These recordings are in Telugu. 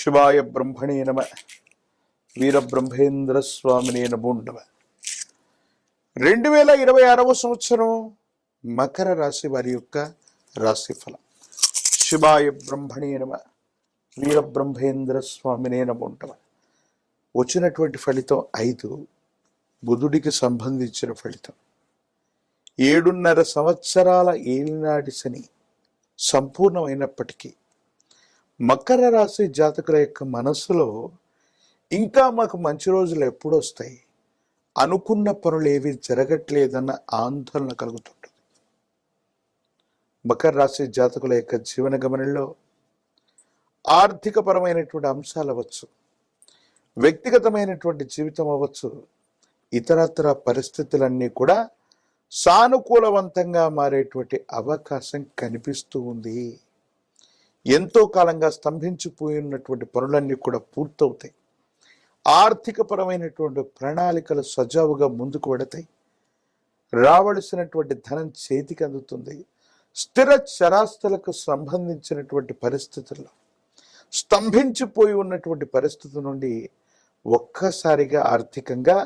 శివాయ బ్రహ్మణే నమ. వీరబ్రహ్మేంద్ర స్వామినే నమ రెండు వేల ఇరవై ఆరవ సంవత్సరం మకర రాశి వారి యొక్క రాశి ఫలం శివాయ బ్రహ్మణే నమ. వీరబ్రహ్మేంద్ర స్వామినే నమోండవ వచ్చినటువంటి ఫలితం ఐదు బుధుడికి సంబంధించిన ఫలితం. ఏడున్నర సంవత్సరాల ఏలినాటి శని సంపూర్ణమైనప్పటికీ మకర రాశి జాతకుల యొక్క మనస్సులో ఇంకా మాకు మంచి రోజులు ఎప్పుడు వస్తాయి? అనుకున్న పనులు ఏవి జరగట్లేదన్న ఆందోళన కలుగుతుంటుంది. మకర రాశి జాతకుల యొక్క జీవన గమనంలో ఆర్థికపరమైనటువంటి అంశాలు అవ్వచ్చు వ్యక్తిగతమైనటువంటి జీవితం అవ్వచ్చు ఇతరత్ర పరిస్థితులన్నీ కూడా సానుకూలవంతంగా మారేటువంటి అవకాశం కనిపిస్తూ ఉంది. ఎంతో కాలంగా స్తంభించిపోయి ఉన్నటువంటి పనులన్నీ కూడా పూర్తవుతాయి. ఆర్థికపరమైనటువంటి ప్రణాళికలు సజావుగా ముందుకు వెడతాయి. రావలసినటువంటి ధనం చేతికి అందుతుంది. స్థిర చరాస్తులకు సంబంధించినటువంటి పరిస్థితుల్లో స్తంభించిపోయి ఉన్నటువంటి పరిస్థితి నుండి ఒక్కసారిగా ఆర్థికంగా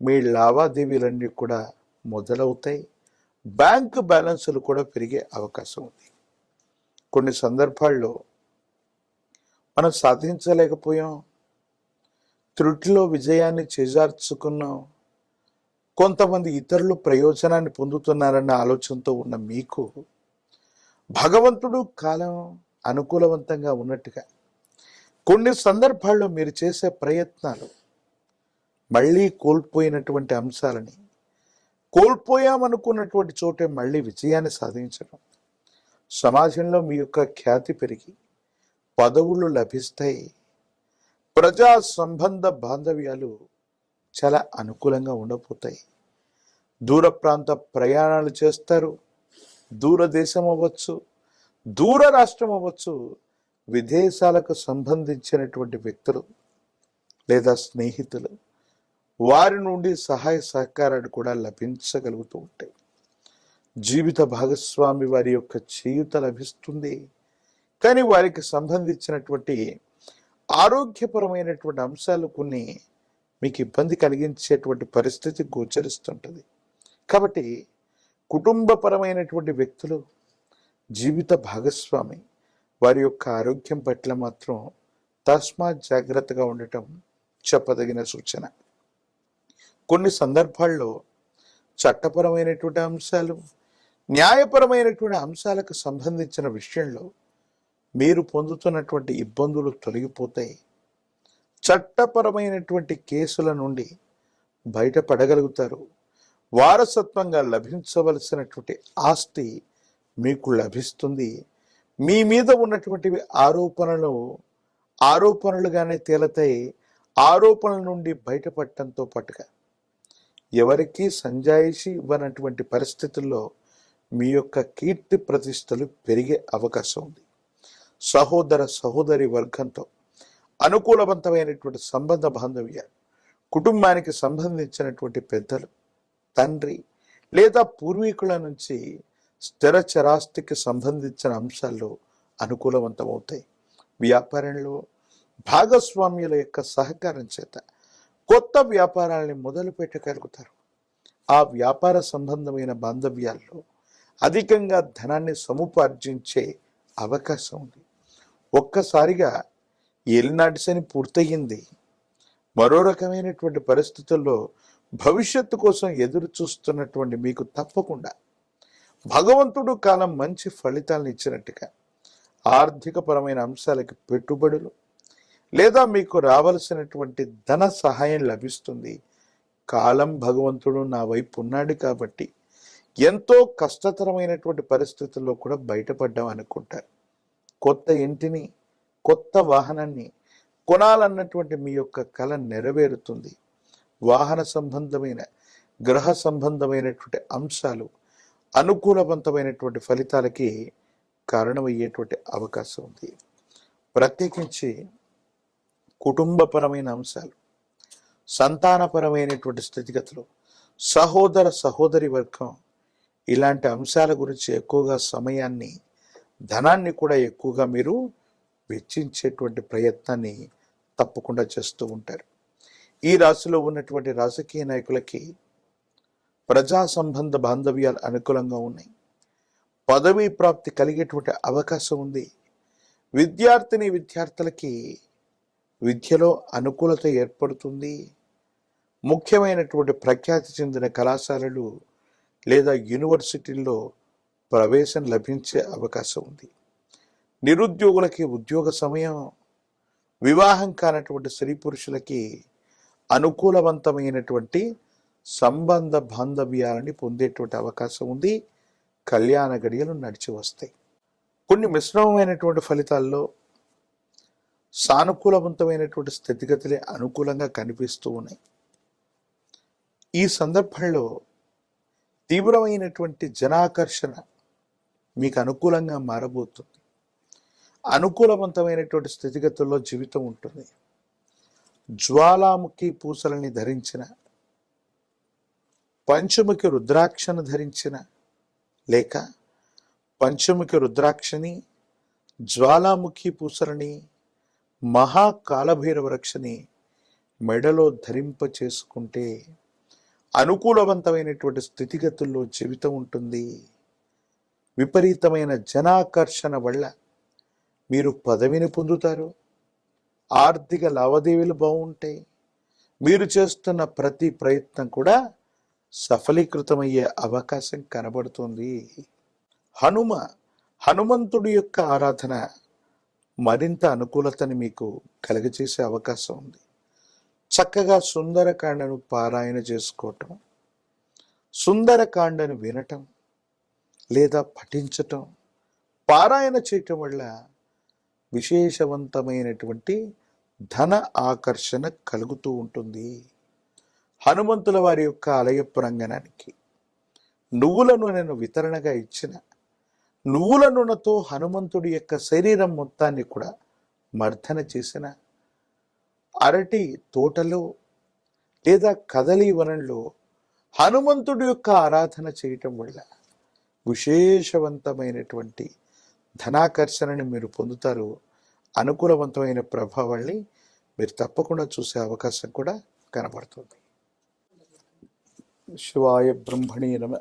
మీ లావాదేవీలన్నీ కూడా మొదలవుతాయి. బ్యాంకు బ్యాలెన్సులు కూడా పెరిగే అవకాశం ఉంది. కొన్ని సందర్భాల్లో మనం సాధించలేకపోయాం. త్రుటిలో విజయాన్ని చేజార్చుకున్నాం కొంతమంది ఇతరులు ప్రయోజనాన్ని పొందుతున్నారన్న ఆలోచనతో ఉన్న మీకు భగవంతుడు కాలం అనుకూలవంతంగా ఉన్నట్టుగా కొన్ని సందర్భాల్లో మీరు చేసే ప్రయత్నాలు మళ్ళీ కోల్పోయినటువంటి అంశాలని కోల్పోయామనుకున్నటువంటి చోటే మళ్ళీ విజయాన్ని సాధించడం. సమాజంలో మీ యొక్క ఖ్యాతి పెరిగి పదవులు లభిస్తాయి. ప్రజా సంబంధ బాంధవ్యాలు చాలా అనుకూలంగా ఉండబోతాయి. దూర ప్రాంత ప్రయాణాలు చేస్తారు. దూరదేశం అవ్వచ్చు దూర రాష్ట్రం అవ్వచ్చు విదేశాలకు సంబంధించినటువంటి వ్యక్తులు లేదా స్నేహితులు వారి నుండి సహాయ సహకారాలు కూడా లభించగలుగుతూ ఉంటాయి. జీవిత భాగస్వామి వారి యొక్క చేయుత లభిస్తుంది. కానీ వారికి సంబంధించినటువంటి ఆరోగ్యపరమైనటువంటి అంశాలు కొన్ని మీకు ఇబ్బంది కలిగించేటువంటి పరిస్థితి గోచరిస్తుంటుంది. కాబట్టి కుటుంబపరమైనటువంటి వ్యక్తులు జీవిత భాగస్వామి వారి యొక్క ఆరోగ్యం పట్ల మాత్రం తస్మాత్ జాగ్రత్తగా ఉండటం చెప్పదగిన సూచన. కొన్ని సందర్భాల్లో చట్టపరమైనటువంటి అంశాలు న్యాయపరమైనటువంటి అంశాలకు సంబంధించిన విషయంలో మీరు పొందుతున్నటువంటి ఇబ్బందులు తొలగిపోతాయి చట్టపరమైనటువంటి కేసుల నుండి బయటపడగలుగుతారు. వారసత్వంగా లభించవలసినటువంటి ఆస్తి మీకు లభిస్తుంది. మీ మీద ఉన్నటువంటి ఆరోపణలు ఆరోపణలుగానే తేలతాయి. ఆరోపణల నుండి బయటపడటంతో పాటుగా ఎవరికీ సంజాయిషి ఇవ్వనటువంటి పరిస్థితుల్లో మీ యొక్క కీర్తి ప్రతిష్టలు పెరిగే అవకాశం ఉంది. సహోదర సహోదరి వర్గంతో అనుకూలవంతమైనటువంటి సంబంధ బాంధవ్యాలు కుటుంబానికి సంబంధించినటువంటి పెద్దలు తండ్రి లేదా పూర్వీకుల నుంచి స్థిర చరాస్తికి సంబంధించిన అంశాల్లో అనుకూలవంతమవుతాయి. వ్యాపారంలో భాగస్వామ్యుల యొక్క సహకారం చేత కొత్త వ్యాపారాల్ని మొదలు పెట్టగలుగుతారు ఆ వ్యాపార సంబంధమైన బాంధవ్యాల్లో అధికంగా ధనాన్ని సముపార్జించే అవకాశం ఉంది. ఒక్కసారిగా ఏలినాటి శని పూర్తయింది మరో రకమైనటువంటి పరిస్థితుల్లో భవిష్యత్తు కోసం ఎదురు చూస్తున్నటువంటి మీకు తప్పకుండా భగవంతుడు కాలం మంచి ఫలితాలను ఇచ్చినట్టుగా ఆర్థికపరమైన అంశాలకి పెట్టుబడులు లేదా మీకు రావలసినటువంటి ధన సహాయం లభిస్తుంది. కాలం భగవంతుడు నా వైపు ఉన్నాడు కాబట్టి ఎంతో కష్టతరమైనటువంటి పరిస్థితుల్లో కూడా బయటపడ్డాం అనుకుంటారు కొత్త ఇంటిని కొత్త వాహనాన్ని కొనాలన్నటువంటి మీ యొక్క కళ నెరవేరుతుంది. వాహన సంబంధమైన గ్రహ సంబంధమైనటువంటి అంశాలు అనుకూలవంతమైనటువంటి ఫలితాలకి కారణమయ్యేటువంటి అవకాశం ఉంది. ప్రత్యేకించి కుటుంబపరమైన అంశాలు సంతానపరమైనటువంటి స్థితిగతులు సహోదర సహోదరి వర్గం ఇలాంటి అంశాల గురించి ఎక్కువగా సమయాన్ని ధనాన్ని కూడా ఎక్కువగా మీరు వెచ్చించేటువంటి ప్రయత్నాన్ని తప్పకుండా చేస్తూ ఉంటారు. ఈ రాశిలో ఉన్నటువంటి రాజకీయ నాయకులకి ప్రజా సంబంధ బాంధవ్యాలు అనుకూలంగా ఉన్నాయి. పదవీ ప్రాప్తి కలిగేటువంటి అవకాశం ఉంది. విద్యార్థిని విద్యార్థులకి విద్యలో అనుకూలత ఏర్పడుతుంది. ముఖ్యమైనటువంటి ప్రఖ్యాతి చెందిన కళాశాలలు లేదా యూనివర్సిటీల్లో ప్రవేశం లభించే అవకాశం ఉంది. నిరుద్యోగులకి ఉద్యోగ సమయం వివాహం కానటువంటి స్త్రీ పురుషులకి అనుకూలవంతమైనటువంటి సంబంధ బాంధవ్యాలని పొందేటువంటి అవకాశం ఉంది. కళ్యాణ గడియలు నడిచి వస్తాయి. కొన్ని మిశ్రమమైనటువంటి ఫలితాల్లో సానుకూలవంతమైనటువంటి స్థితిగతులే అనుకూలంగా కనిపిస్తూ ఉన్నాయి. ఈ సందర్భంలో తీవ్రమైనటువంటి జనాకర్షణ మీకు అనుకూలంగా మారబోతుంది. అనుకూలవంతమైనటువంటి స్థితిగతుల్లో జీవితం ఉంటుంది. జ్వాలాముఖి పూసలని ధరించిన పంచముఖి రుద్రాక్షను ధరించిన లేక పంచముఖి రుద్రాక్షని జ్వాలాముఖి పూసలని మహాకాలభైరవ రక్షని మెడలో ధరింప చేసుకుంటే అనుకూలవంతమైనటువంటి స్థితిగతుల్లో జీవితం ఉంటుంది. విపరీతమైన జనాకర్షణ వల్ల మీరు పదవిని పొందుతారు. ఆర్థిక లావాదేవీలు బాగుంటాయి. మీరు చేస్తున్న ప్రతి ప్రయత్నం కూడా సఫలీకృతమయ్యే అవకాశం కనబడుతుంది. హనుమ హనుమంతుడి యొక్క ఆరాధన మరింత అనుకూలతని మీకు కలుగజేసే అవకాశం ఉంది. చక్కగా సుందరకాండను పారాయణ చేసుకోవటం సుందరకాండను వినటం లేదా పఠించటం పారాయణ చేయటం వల్ల విశేషవంతమైనటువంటి ధన ఆకర్షణ కలుగుతూ ఉంటుంది. హనుమంతుల వారి యొక్క ఆలయ ప్రాంగణానికి నువ్వుల నూనెను వితరణగా ఇచ్చిన నువ్వుల నూనెతో హనుమంతుడి యొక్క శరీరం మొత్తాన్ని కూడా మర్దన చేసిన అరటి తోటలో లేదా కదలి వనంలో హనుమంతుడి యొక్క ఆరాధన చేయటం వల్ల విశేషవంతమైనటువంటి ధనాకర్షణని మీరు పొందుతారు. అనుకూలవంతమైన ప్రభావాల్ని మీరు తప్పకుండా చూసే అవకాశం కూడా కనబడుతుంది. శివాయ బ్రహ్మణే నమ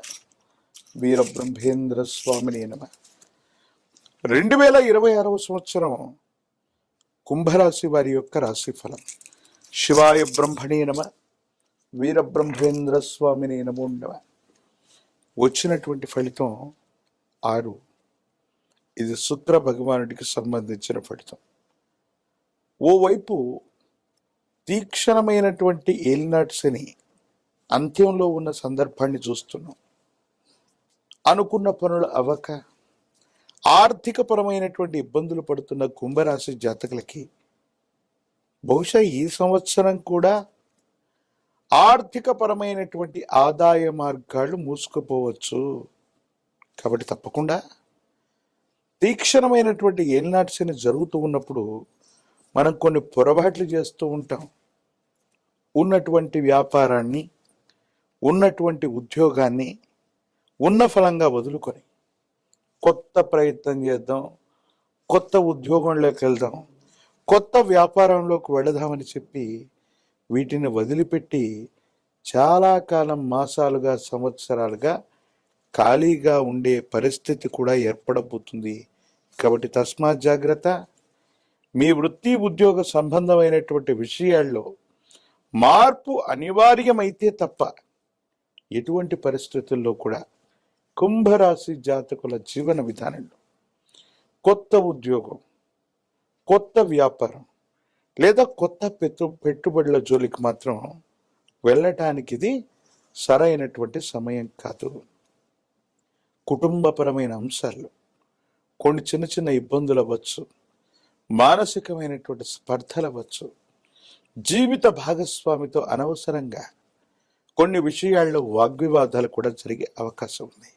వీరబ్రహ్మేంద్ర స్వామిని నమ. రెండు వేల ఇరవై ఆరవ సంవత్సరం కుంభరాశి వారి యొక్క రాశి ఫలం. శివాయ బ్రహ్మణే నమ వీరబ్రహ్మేంద్ర స్వామిని నమో నమ. వచ్చినటువంటి ఫలితం ఆరు. ఇది శుక్ర భగవానుడికి సంబంధించిన ఫలితం. ఓవైపు తీక్షణమైనటువంటి ఏలినాటి శని అంత్యంలో ఉన్న సందర్భాన్ని చూస్తున్నాం. అనుకున్న పనులు అవ్వక ఆర్థికపరమైనటువంటి ఇబ్బందులు పడుతున్న కుంభరాశి జాతకులకి బహుశా ఈ సంవత్సరం కూడా ఆర్థికపరమైనటువంటి ఆదాయ మార్గాలు మూసుకుపోవచ్చు. కాబట్టి తప్పకుండా తీక్షణమైనటువంటి ఏలినాటిశని జరుగుతూ ఉన్నప్పుడు మనం కొన్ని పొరపాట్లు చేస్తూ ఉంటాం. ఉన్నటువంటి వ్యాపారాన్ని ఉన్నటువంటి ఉద్యోగాన్ని ఉన్న ఫలంగా వదులుకొని కొత్త ప్రయత్నం చేద్దాం కొత్త ఉద్యోగంలోకి వెళ్దాం కొత్త వ్యాపారంలోకి వెళదామని చెప్పి వీటిని వదిలిపెట్టి చాలా కాలం మాసాలుగా సంవత్సరాలుగా ఖాళీగా ఉండే పరిస్థితి కూడా ఏర్పడబోతుంది. కాబట్టి తస్మాత్ జాగ్రత్త. మీ వృత్తి ఉద్యోగ సంబంధమైనటువంటి విషయాల్లో మార్పు అనివార్యమైతే తప్ప ఎటువంటి పరిస్థితుల్లో కూడా కుంభరాశి జాతకుల జీవన విధానంలో కొత్త ఉద్యోగం కొత్త వ్యాపారం లేదా కొత్త పెట్టు పెట్టుబడుల జోలికి మాత్రం వెళ్ళటానికి ఇది సరైనటువంటి సమయం కాదు. కుటుంబపరమైన అంశాలు కొన్ని చిన్న చిన్న ఇబ్బందులు అవ్వచ్చు మానసికమైనటువంటి స్పర్ధలు అవ్వచ్చు జీవిత భాగస్వామితో అనవసరంగా కొన్ని విషయాల్లో వాగ్వివాదాలు కూడా జరిగే అవకాశం ఉంది.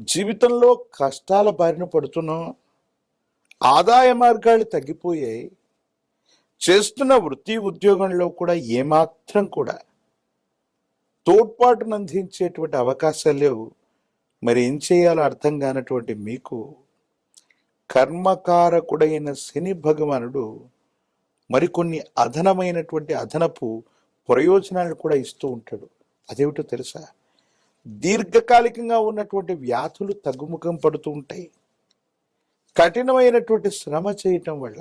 జీవితంలో కష్టాల బారిన పడుతున్నాం ఆదాయ మార్గాలు తగ్గిపోయాయి. చేస్తున్న వృత్తి ఉద్యోగంలో కూడా ఏమాత్రం కూడా తోడ్పాటును అందించేటువంటి అవకాశాలు లేవు. మరి ఏం చేయాలో అర్థం కానటువంటి మీకు కర్మకారకుడైన శని భగవానుడు మరికొన్ని అదనమైనటువంటి అదనపు ప్రయోజనాలు కూడా ఇస్తూ ఉంటాడు. అదేమిటో తెలుసా? దీర్ఘకాలికంగా ఉన్నటువంటి వ్యాధులు తగ్గుముఖం పడుతూ ఉంటాయి. కఠినమైనటువంటి శ్రమ చేయటం వల్ల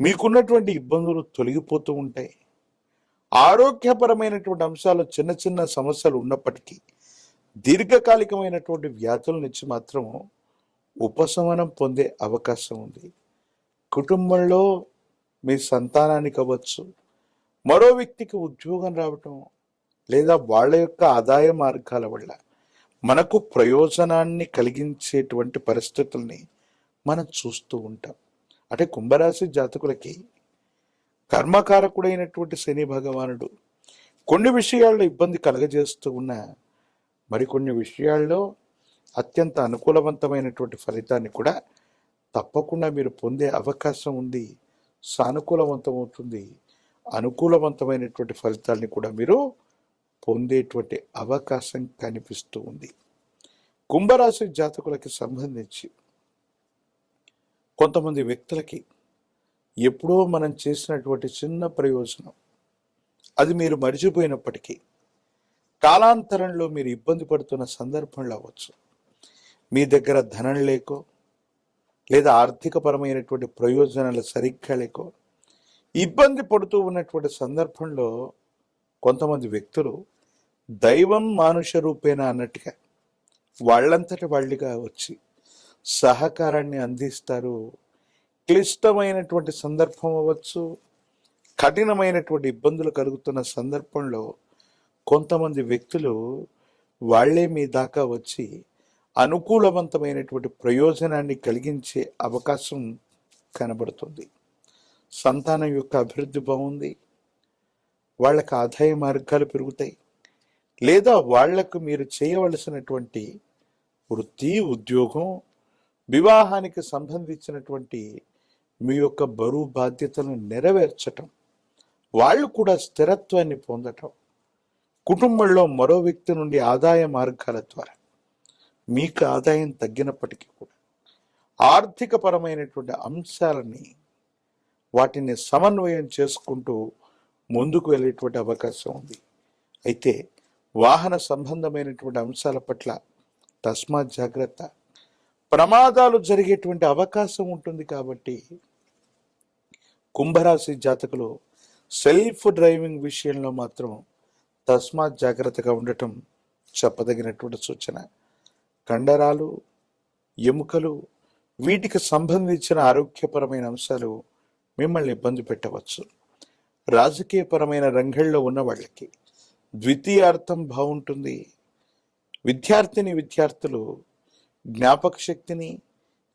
మీకున్నటువంటి ఇబ్బందులు తొలగిపోతూ ఉంటాయి. ఆరోగ్యపరమైనటువంటి అంశాలు చిన్న చిన్న సమస్యలు ఉన్నప్పటికీ దీర్ఘకాలికమైనటువంటి వ్యాధుల నుంచి మాత్రం ఉపశమనం పొందే అవకాశం ఉంది. కుటుంబంలో మీ సంతానానికి అవ్వచ్చు మరో వ్యక్తికి ఉద్యోగం రావటం లేదా వాళ్ళ యొక్క ఆదాయ మార్గాల వల్ల మనకు ప్రయోజనాన్ని కలిగించేటువంటి పరిస్థితుల్ని మనం చూస్తూ ఉంటాం. అంటే కుంభరాశి జాతకులకి కర్మకారకుడైనటువంటి శని భగవానుడు కొన్ని విషయాల్లో ఇబ్బంది కలగజేస్తూ ఉన్న మరికొన్ని విషయాల్లో అత్యంత అనుకూలవంతమైనటువంటి ఫలితాన్ని కూడా తప్పకుండా మీరు పొందే అవకాశం ఉంది. సానుకూలవంతమవుతుంది. అనుకూలవంతమైనటువంటి ఫలితాల్ని కూడా మీరు పొందేటువంటి అవకాశం కనిపిస్తూ ఉంది. కుంభరాశి జాతకులకి సంబంధించి కొంతమంది వ్యక్తులకి ఎప్పుడో మనం చేసినటువంటి చిన్న ప్రయోజనం. అది మీరు మర్చిపోయినప్పటికీ కాలాంతరంలో మీరు ఇబ్బంది పడుతున్న సందర్భంలో అవ్వచ్చు. మీ దగ్గర ధనం లేకో లేదా ఆర్థికపరమైనటువంటి ప్రయోజనాలు సరిగ్గా లేకో ఇబ్బంది పడుతూ ఉన్నటువంటి సందర్భంలో కొంతమంది వ్యక్తులు దైవం మానుష రూపేణ అన్నట్టుగా వాళ్ళంతటి వాళ్ళుగా వచ్చి సహకారాన్ని అందిస్తారు. క్లిష్టమైనటువంటి సందర్భం అవ్వచ్చు కఠినమైనటువంటి ఇబ్బందులు కలుగుతున్న సందర్భంలో కొంతమంది వ్యక్తులు వాళ్ళే మీ దాకా వచ్చి అనుకూలవంతమైనటువంటి ప్రయోజనాన్ని కలిగించే అవకాశం కనబడుతుంది. సంతానం యొక్క అభివృద్ధి బాగుంది. వాళ్ళకి ఆదాయ మార్గాలు పెరుగుతాయి. లేదా వాళ్ళకు మీరు చేయవలసినటువంటి వృత్తి ఉద్యోగం వివాహానికి సంబంధించినటువంటి మీ యొక్క బరువు బాధ్యతలను నెరవేర్చటం వాళ్ళు కూడా స్థిరత్వాన్ని పొందటం కుటుంబంలో మరో వ్యక్తి నుండి ఆదాయ మార్గాల ద్వారా మీకు ఆదాయం తగ్గినప్పటికీ కూడా ఆర్థికపరమైనటువంటి అంశాలని వాటిని సమన్వయం చేసుకుంటూ ముందుకు వెళ్ళేటువంటి అవకాశం ఉంది. అయితే వాహన సంబంధమైనటువంటి అంశాల పట్ల తస్మాత్ జాగ్రత్త. ప్రమాదాలు జరిగేటువంటి అవకాశం ఉంటుంది కాబట్టి కుంభరాశి జాతకులు సెల్ఫ్ డ్రైవింగ్ విషయంలో మాత్రం తస్మాత్ జాగ్రత్తగా ఉండటం చెప్పదగినటువంటి సూచన. కండరాలు ఎముకలు వీటికి సంబంధించిన ఆరోగ్యపరమైన అంశాలు మిమ్మల్ని ఇబ్బంది పెట్టవచ్చు. రాజకీయపరమైన రంగంలో ఉన్న వాళ్ళకి ద్వితీయార్థం బాగుంటుంది. విద్యార్థిని విద్యార్థులు జ్ఞాపక శక్తిని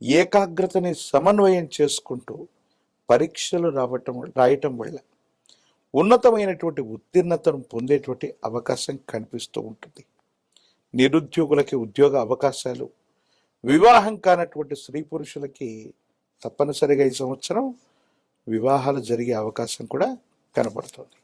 ఏకాగ్రతని సమన్వయం చేసుకుంటూ పరీక్షలు రావటం రాయటం వల్ల ఉన్నతమైనటువంటి ఉత్తీర్ణతను పొందేటువంటి అవకాశం కనిపిస్తూ ఉంటుంది. నిరుద్యోగులకి ఉద్యోగ అవకాశాలు వివాహం కానటువంటి స్త్రీ పురుషులకి తప్పనిసరిగా ఈ సంవత్సరం వివాహాలు జరిగే అవకాశం కూడా కనబడుతుంది